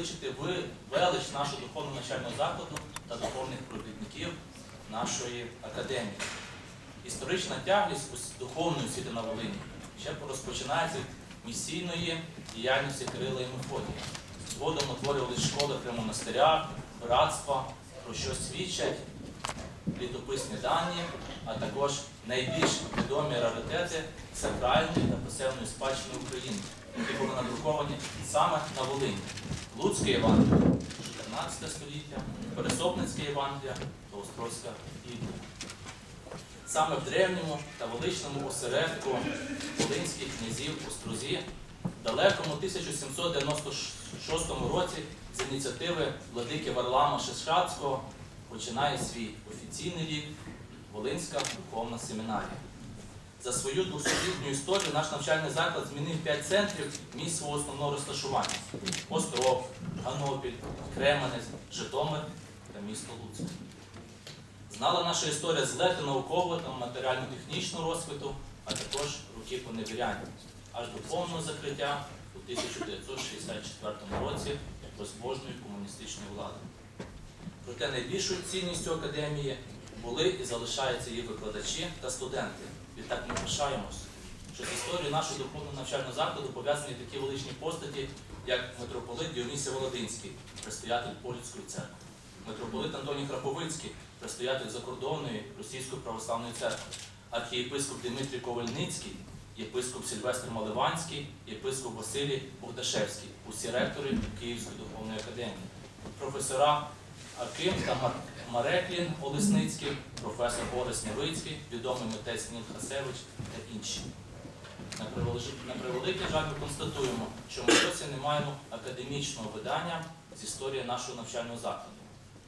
возвеличити ви- велич нашого духовного навчального закладу та духовних провідників нашої академії. Історична тяглість духовної освіти на Волині ще розпочинається від місійної діяльності Кирила і Мефодія. Згодом утворювалися школи при монастирях, братства, про що свідчать літописні дані, а також найбільш відомі раритети сакральної та писемної спадщини України, які були надруковані саме на Волині. Луцьке Євангеліє 14 століття, Пересопницьке Євангеліє та Острозька Біблія. Саме в древньому та величному осередку волинських князів Острозі в далекому 1796 році з ініціативи владики Варлама Шишацького починає свій офіційний рік Волинська духовна семінарія. За свою двохсотлітню історію наш навчальний заклад змінив п'ять центрів місць свого основного розташування: Остров, Ганопіль, Кременець, Житомир та місто Луцьк. Знала наша історія злети наукового та матеріально-технічного розквіту, а також руки поневіряння, аж до повного закриття у 1964 році безбожної комуністичної влади. Проте найбільшою цінністю академії були і залишаються її викладачі та студенти. Відтак ми пишаємось, що з історією нашого духовного навчального закладу пов'язані такі величні постаті, як митрополит Діонісій Володинський, предстоятель Поліцької церкви, митрополит Антоній Храповицький, предстоятель закордонної Російської православної церкви, архієпископ Дмитрій Ковальницький, єпископ Сильвестр Маливанський, єпископ Василій Богдашевський, усі ректори Київської духовної академії, професора Аким та Мар- Мареклін Олесницький, професор Борис Невицький, відомий митець Ніл Хасевич та інші. На превеликий, жаль ми констатуємо, що ми досі не маємо академічного видання з історії нашого навчального закладу.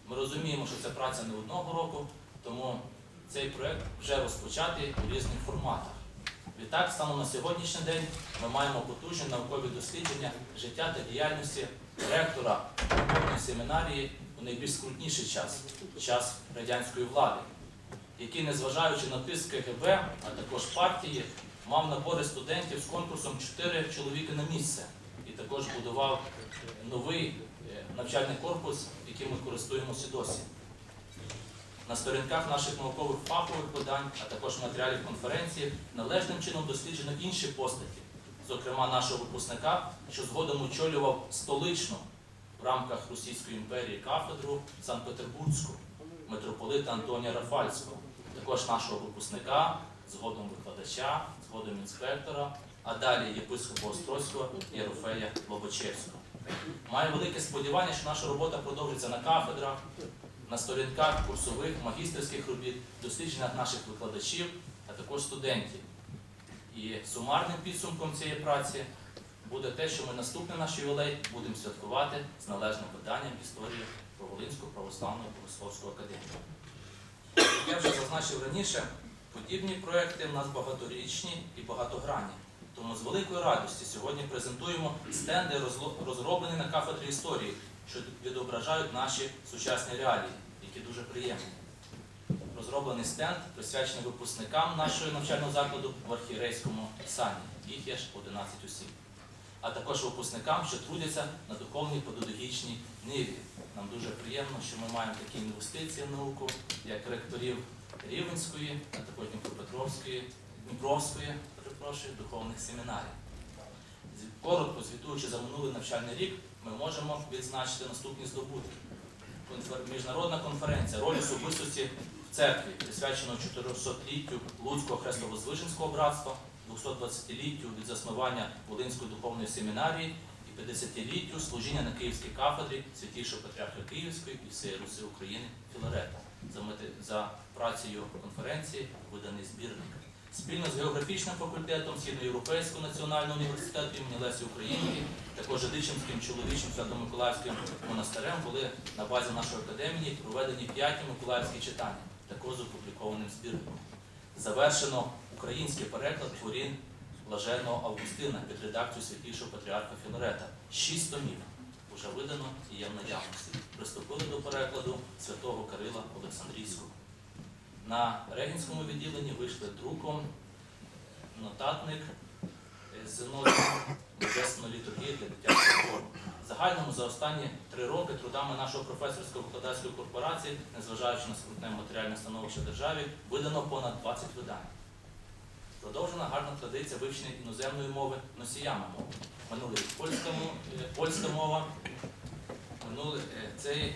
Ми розуміємо, що це праця не одного року, тому цей проект вже розпочатий у різних форматах. Відтак, станом на сьогоднішній день ми маємо потужні наукові дослідження життя та діяльності ректора семінарії найбільш скрутніший час час радянської влади, який, незважаючи на тиск КГБ, а також партії, мав набори студентів з конкурсом 4 чоловіки на місце і також будував новий е, навчальний корпус, яким ми користуємося досі. На сторінках наших наукових фахових видань, а також матеріалів конференції, належним чином досліджено інші постаті, зокрема нашого випускника, що згодом очолював столичну в рамках Російської імперії кафедру Санкт-Петербурзьку, митрополита Антонія Рафальського, також нашого випускника, згодом викладача, згодом інспектора, а далі єпископа Острозького Єрофея Лобачевського. Маю велике сподівання, що наша робота продовжиться на кафедрах, на сторінках курсових, магістерських робіт, дослідженнях наших викладачів, а також студентів. І сумарним підсумком цієї праці буде те, що ми наступний наш ювілей будемо святкувати з належним виданням історії про Волинську православну богословську академію. Як я вже зазначив раніше, подібні проекти в нас багаторічні і багатогранні. Тому з великою радістю сьогодні презентуємо стенди, розроблені на кафедрі історії, що відображають наші сучасні реалії, які дуже приємні. Розроблений стенд присвячений випускникам нашого навчального закладу в архірейському сані. Їх є ж 11 осіб. А також випускникам, що трудяться на духовній педагогічній ниві. Нам дуже приємно, що ми маємо такі інвестиції в науку, як ректорів Рівенської, а також Дніпропетровської, Дніпровської, перепрошую, духовних семінарів. Коротко звітуючи за минулий навчальний рік, ми можемо відзначити наступні здобутки. Міжнародна конференція роль особистості в церкві, присвячена 400-літтю Луцького хрестово-звиженського братства, 220-літтю від заснування Волинської духовної семінарії і 50-літтю служіння на Київській кафедрі святішого патріарха Київської і всієї Руси України Філарета. За, працею конференції виданий збірник. Спільно з географічним факультетом Східноєвропейського національного університету імені Лесі Українки, також Жидичинським чоловічим Свято-Миколаївським монастирем були на базі нашої академії проведені п'яті миколаївські читання, також з опублікованим збірником. Завершено український переклад творін Блаженного Августина під редакцію святішого патріарха Філарета. Шість томів вже видано і є в наявності. Приступили до перекладу святого Кирила Олександрійського. На Регінському відділенні вийшли друком нотатник з Божественної літургії для дитячого хору. Загальна загальному за останні три роки трудами нашого професорського викладацької корпорації, незважаючи на скрутне матеріальне становище державі, видано понад 20 видань. Продовжена гарна традиція вивчення іноземної мови носіями мови. Минулий рік польська, е, польська мова, минулий е, цей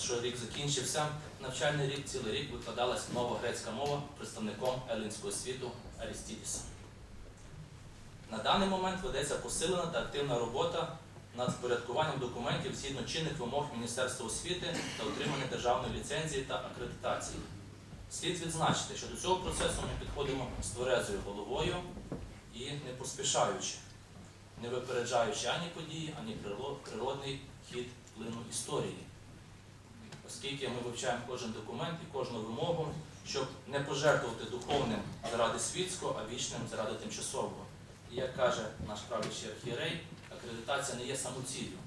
що рік закінчився навчальний рік, цілий рік викладалась нова грецька мова представником елінського світу Арістідісом. На даний момент ведеться посилена та активна робота над впорядкуванням документів згідно чинних вимог Міністерства освіти та отримання державної ліцензії та акредитації. Слід відзначити, що до цього процесу ми підходимо з тверезою головою і не поспішаючи, не випереджаючи ані події, ані природний хід плину історії. Оскільки ми вивчаємо кожен документ і кожну вимогу, щоб не пожертвувати духовним заради світського, а вічним заради тимчасового. І як каже наш правлячий архієрей, акредитація не є самоціллю.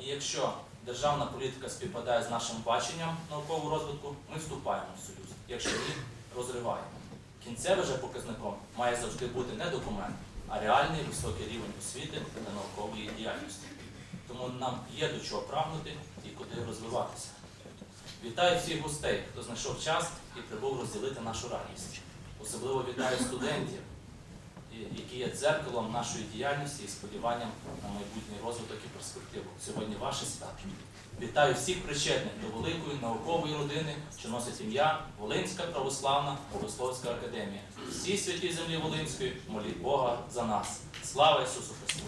І якщо державна політика співпадає з нашим баченням наукового розвитку, ми вступаємо в союз. Якщо ні, розриваємо. Кінцевим же показником має завжди бути не документ, а реальний високий рівень освіти та наукової діяльності. Тому нам є до чого прагнути і куди розвиватися. Вітаю всіх гостей, хто знайшов час і прибув розділити нашу радість. Особливо вітаю студентів, які є дзеркалом нашої діяльності і сподіванням на майбутній розвиток і перспективу. Сьогодні ваше свято. Вітаю всіх причетних до великої наукової родини, що носить ім'я Волинська православна Богословська академія. Всі святі землі Волинської моліть Бога за нас. Слава Ісусу Христу!